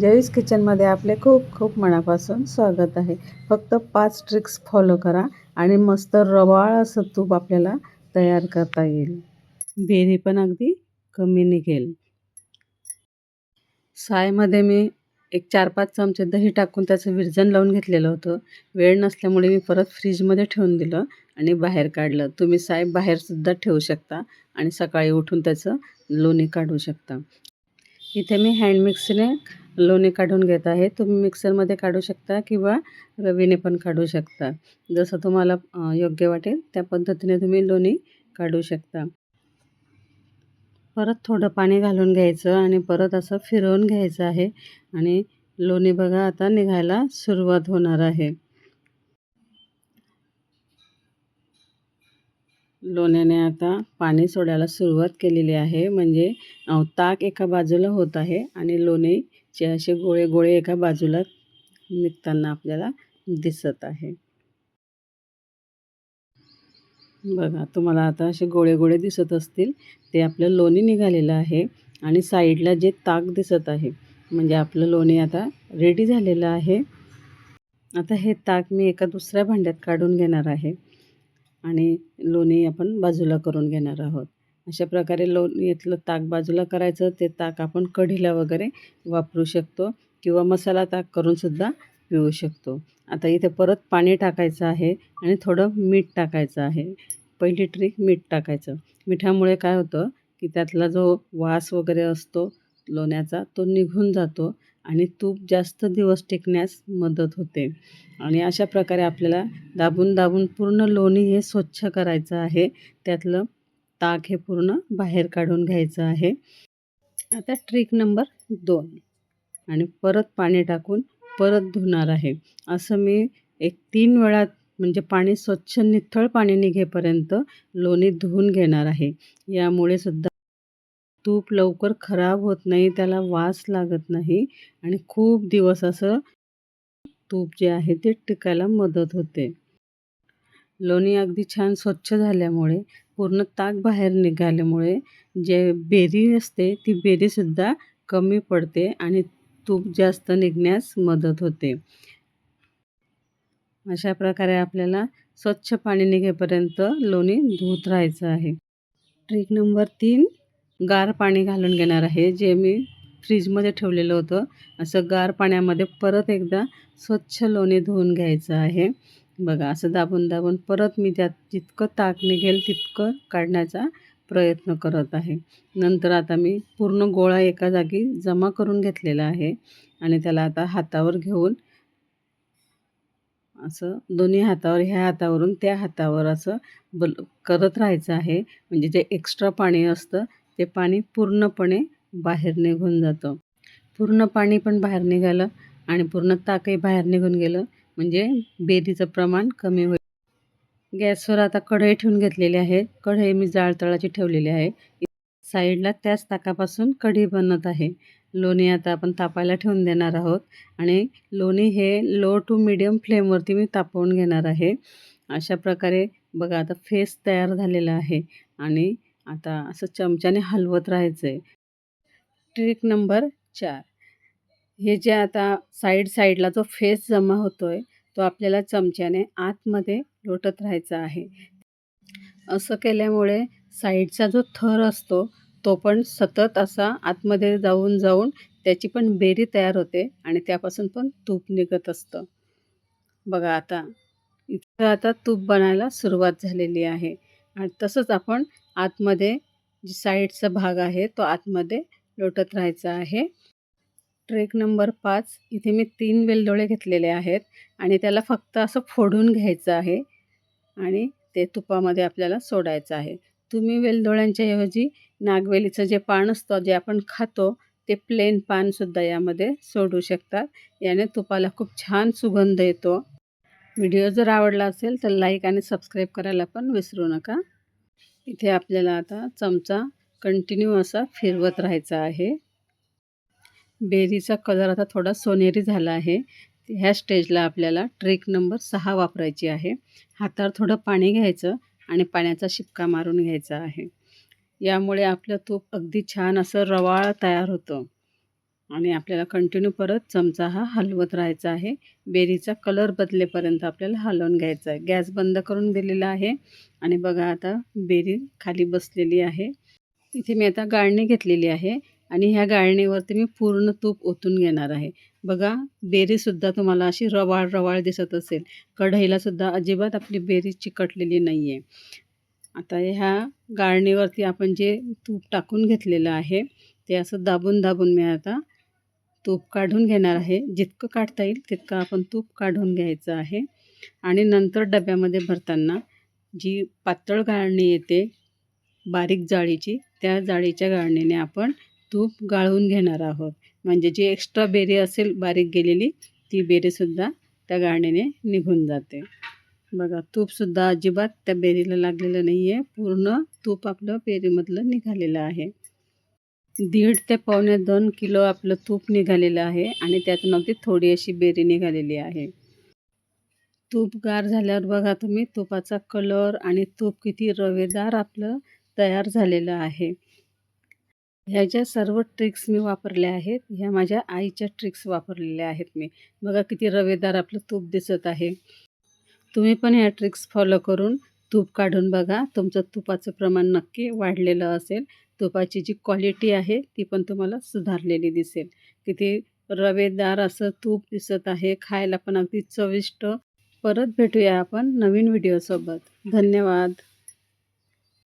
जयवीस किचनमध्ये आपले खूप खूप मनापासून स्वागत आहे. फक्त पाच ट्रिक्स फॉलो करा आणि मस्त रवाळ असं तूप आपल्याला तयार करता येईल. बेरी पण अगदी कमी निघेल. सायमध्ये मी एक चार पाच चमचे दही टाकून त्याचं विरजन लावून घेतलेलं होतं. वेळ नसल्यामुळे मी परत फ्रीजमध्ये ठेवून दिलं आणि बाहेर काढलं. तुम्ही साय बाहेरसुद्धा ठेवू शकता आणि सकाळी उठून त्याचं लोणी काढू शकता. इथे मी हँडमिक्सने लोणी काढून घेत आहे. तुम्ही मिक्सरमध्ये काढू शकता किंवा रवीने पण काढू शकता. जसं तुम्हाला योग्य वाटेल त्या पद्धतीने तुम्ही लोणी काढू शकता. परत थोडं पाणी घालून घ्यायचं आणि परत असं फिरवून घ्यायचं आहे. आणि लोणी बघा आता निघायला सुरुवात होणार आहे. लोण्याने आता पाणी सोडायला सुरुवात केलेली आहे. म्हणजे ताक एका बाजूला होत आहे आणि लोणी चे असे गोळे गोळे एका बाजूला निघताना आपल्याला दिसत आहे. बघा तुम्हाला आता असे गोळे गोळे दिसत असतील ते आपलं लोणी निघालेलं आहे आणि साईडला जे ताक दिसत आहे म्हणजे आपलं लोणी आता रेडी झालेलं आहे. आता हे ताक मी एका दुसऱ्या भांड्यात काढून घेणार आहे आणि लोणी आपण बाजूला करून घेणार आहोत. अशा प्रकारे लोणीतलं ताक बाजूला करायचं. ते ताक आपण कढीला वगैरे वापरू शकतो किंवा मसाला ताक करूनसुद्धा पिऊ शकतो. आता इथे परत पाणी टाकायचं आहे आणि थोडं मीठ टाकायचं आहे. पहिली ट्रिक मीठ टाकायचं. मिठामुळे काय होतं की त्यातला जो वास वगैरे असतो लोण्याचा तो निघून जातो आणि तूप जास्त दिवस टिकण्यास मदत होते. आणि अशा प्रकारे आपल्याला दाबून दाबून पूर्ण लोणी हे स्वच्छ करायचं आहे. त्यातलं ताक हे पूर्ण बाहेर काढून घ्यायचं आहे. आता ट्रिक नंबर दोन. आणि परत पाणी टाकून परत धुणार आहे. असं मी एक तीन वेळा म्हणजे पाणी स्वच्छ निथळ पाणी निघेपर्यंत लोणी धुवून घेणार आहे. यामुळे सुद्धा तूप लवकर खराब होत नाही त्याला वास लागत नाही आणि खूप दिवस असं तूप जे आहे ते टिकायला मदत होते. लोणी अगदी छान स्वच्छ झाल्यामुळे पूर्ण ताक बाहेर निघाल्यामुळे जे बेरी असते ती बेरीसुद्धा कमी पडते आणि तूप जास्त निघण्यास मदत होते. अशा प्रकारे आपल्याला स्वच्छ पाणी निघेपर्यंत लोणी धुत राहायचं आहे. ट्रिक नंबर तीन गार पाणी घालून घेणार आहे. जे मी फ्रीजमध्ये ठेवलेलं होतं असं गार पाण्यामध्ये परत एकदा स्वच्छ लोणी धुवून घ्यायचं आहे. बघा असं दाबून दाबून परत मी त्यात जितकं ताक निघेल तितकं काढण्याचा प्रयत्न करत आहे. नंतर आता मी पूर्ण गोळा एका जागी जमा करून घेतलेला आहे आणि त्याला आता हातावर घेऊन असं दोन्ही हातावर ह्या हातावरून त्या हातावर असं बल करत राहायचं आहे. म्हणजे जे एक्स्ट्रा पाणी असतं ते पाणी पूर्णपणे बाहेर निघून जातं. पूर्ण पाणी पण बाहेर निघालं आणि पूर्ण ताकही बाहेर निघून गेलं म्हणजे बेरीचं प्रमाण कमी होईल. गॅसवर आता कढई ठेवून घेतलेली आहे. कढई मी जाळतळाची ठेवलेली आहे. साईडला त्याच ताकापासून कढी बनत आहे. लोणी आता आपण तापायला ठेवून देणार आहोत. आणि लोणी हे लो टू मिडियम फ्लेमवरती मी तापवून घेणार आहे. अशा प्रकारे बघा आता फेस तयार झालेला आहे. आणि आता असं चमच्याने हलवत राहायचं आहे ट्रिक नंबर चार. हे जे आता साईड साईडला जो फेस जमा होतो आहे तो आपल्याला चमच्याने आतमध्ये लोटत राहायचा आहे. असं केल्यामुळे साईडचा जो थर असतो तो पण सतत असा आतमध्ये जाऊन जाऊन त्याची पण बेरी तयार होते आणि त्यापासून पण तूप निघत असतं. बघा आता इथं आता तूप बनायला सुरुवात झालेली आहे आणि तसंच आपण आतमध्ये जी साईडचा भाग आहे तो आतमध्ये लोटत राहायचा आहे. ट्रेक नंबर पाच. इथे मी तीन वेलदोळे घेतलेले आहेत आणि त्याला फक्त असं फोडून घ्यायचं आहे आणि ते तुपामध्ये आपल्याला सोडायचं आहे. तुम्ही वेलदोळ्यांच्या ऐवजी नागवेलीचं जे पान असतं जे आपण खातो ते प्लेन पानसुद्धा यामध्ये सोडू शकतात. याने तुपाला खूप छान सुगंध येतो. व्हिडिओ जर आवडला असेल तर लाईक आणि सबस्क्राईब करायला पण विसरू नका. इथे आपल्याला आता चमचा कंटिन्यू असा फिरवत राहायचा आहे. बेरीचा कलर आता थोडा सोनेरी झाला आहे. ह्या स्टेजला आपल्याला ट्रिक नंबर सहा वापरायची आहे. हातावर थोडं पाणी घ्यायचं आणि पाण्याचा शिपका मारून घ्यायचा आहे. यामुळे आपलं तूप अगदी छान असं रवाळ तयार होतं. आणि आपल्याला कंटिन्यू परत चमचा हा हलवत राहायचा आहे. बेरीचा कलर बदलेपर्यंत आपल्याला हलवून घ्यायचा आहे. गॅस बंद करून दिलेला आहे. आणि बघा आता बेरी खाली बसलेली आहे. इथे मी आता गाळणी घेतलेली आहे. आणि ह्या गाळणीवरती मी पूर्ण तूप ओतून घेणार आहे. बघा बेरीसुद्धा तुम्हाला अशी रवाळ रवाळ दिसत असेल. कढईलासुद्धा अजिबात आपली बेरी चिकटलेली नाही आहे आता ह्या गाळणीवरती आपण जे तूप टाकून घेतलेलं आहे ते असं दाबून दाबून मी आता तूप काढून घेणार आहे. जितकं काढता येईल तितकं आपण तूप काढून घ्यायचं आहे. आणि नंतर डब्यामध्ये भरताना जी पातळ गाळणी येते बारीक जाळीची त्या जाळीच्या गाळणीने आपण तूप गाळून घेणार आहोत. म्हणजे जी एक्स्ट्रा बेरी असेल बारीक गेलेली ती बेरीसुद्धा त्या गाळणीने निघून जाते. बघा तूपसुद्धा अजिबात त्या बेरीला लागलेलं नाही आहे पूर्ण तूप आपलं बेरीमधलं निघालेलं आहे. दीड ते पावणे दोन किलो आपलं तूप निघालेलं आहे आणि त्यातून अगदी थोडी अशी बेरी निघालेली आहे. तूप गार झाल्यावर बघा तुम्ही तुपाचा कलर आणि तूप किती रवेदार आपलं तयार झालेलं आहे. ह्या ज्या सर्व ट्रिक्स मी वापरल्या आहेत ह्या माझ्या आईच्या ट्रिक्स वापरलेल्या आहेत मी. बघा किती रवेदार आपलं तूप दिसत आहे. तुम्ही पण ह्या ट्रिक्स फॉलो करून तूप काढून बघा. तुमचं तुपाचं प्रमाण नक्की वाढलेलं असेल. तुपाची जी क्वालिटी आहे ती पण तुम्हाला सुधारलेली दिसेल. किती रवेदार असं तूप दिसत आहे. खायला पण अगदी चविष्ट. परत भेटूया आपण नवीन व्हिडिओसोबत. धन्यवाद.